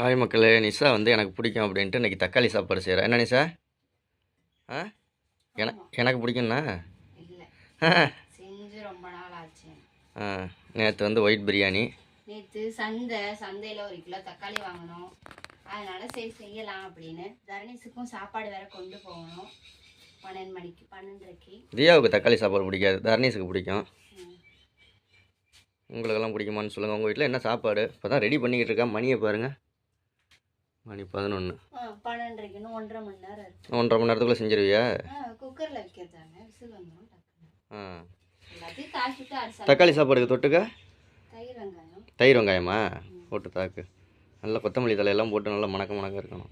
Hi மக்களே. நிஷா வந்து எனக்கு பிடிக்கும் அப்படின்ட்டு இன்றைக்கி தக்காளி சாப்பாடு செய்கிறேன் என்ன நிஷா? ஆ? எனக்கு எனக்கு பிடிக்கும்ண்ணா ஆ. செஞ்சு ரொம்ப நாள் ஆச்சு நேற்று வந்து ஒயிட் பிரியாணி. நேற்று சந்தை சந்தையில் ஒரு கிலோ தக்காளி வாங்கினோம். அதனால சரி செய்யலாம் அப்படின்னு. தரணீஸுக்கும் சாப்பாடு வேற கொண்டு போகணும். பன்னெண்டு மணிக்கு பன்னெண்டரைக்கு. தியாவுக்கு தக்காளி சாப்பாடு பிடிக்காது. தர்ணீஸுக்கு பிடிக்கும். உங்களுக்கெல்லாம் பிடிக்குமான்னு சொல்லுங்கள் உங்கள் வீட்டில் என்ன சாப்பாடு? இப்போ தான் ரெடி பண்ணிக்கிட்டு இருக்கேன் மணியை பாருங்கள் மணி பதினொன்று ஒன்றரை மணி நேரம் இருக்கு. ஒன்றரை மணி நேரத்துக்குள்ளே செஞ்சிருவியா? குக்கரில் வைக்கிறதாங்க விசில் வந்துடும் டக்குன்னு. ஆ. எல்லாத்தையும் தாக்கிட்டு அரிசி தக்காளி சாப்பாடுக்கு தொட்டுக்க? தயிர் வெங்காயம். தயிர் வெங்காயமா? போட்டு தாக்கு. நல்லா கொத்தமல்லி தலையெல்லாம் போட்டு நல்லா மணக்க மணக்க இருக்கணும்.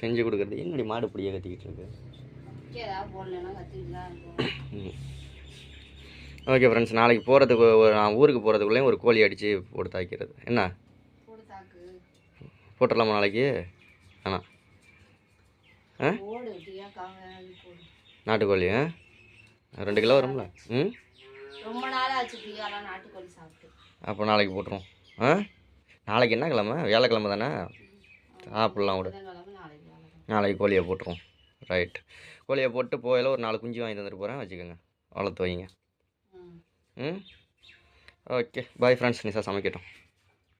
செஞ்சு கொடுக்குறது என்னடி மாடு பிடிய கத்திக்கிட்டு இருக்கு? ஓகே ஃப்ரெண்ட்ஸ் நாளைக்கு போகிறதுக்கு நான் ஊருக்கு போகிறதுக்குள்ளேயும் ஒரு கோழி அடித்து போட்டு தாக்கிறது. என்ன? போட்டுடலாமா நாளைக்கு? வேணாம். ஆ? நாட்டுக்கோழி ஆ? ரெண்டு கிலோ வரும்ல? ம்? ரொம்ப நாள் ஆச்சு டீயாலாம் நாட்டுக்கோழி சாப்பிட்டு. அப்போ நாளைக்கு போட்டுருவோம். ஆ? நாளைக்கு என்ன கிழமை? வியாழக்கிழமை தானே? சாப்பிட்லாம் விடு. நாளைக்கு கோழியை போட்டுருவோம். ரைட் கோழியை போட்டு போயில ஒரு நாலு குஞ்சு வாங்கி தந்துட்டு போகிறேன் வச்சுக்கோங்க. வளர்த்து வைங்க. ம். ம்? Okay bye friends Nisha சமைக்கட்டும்.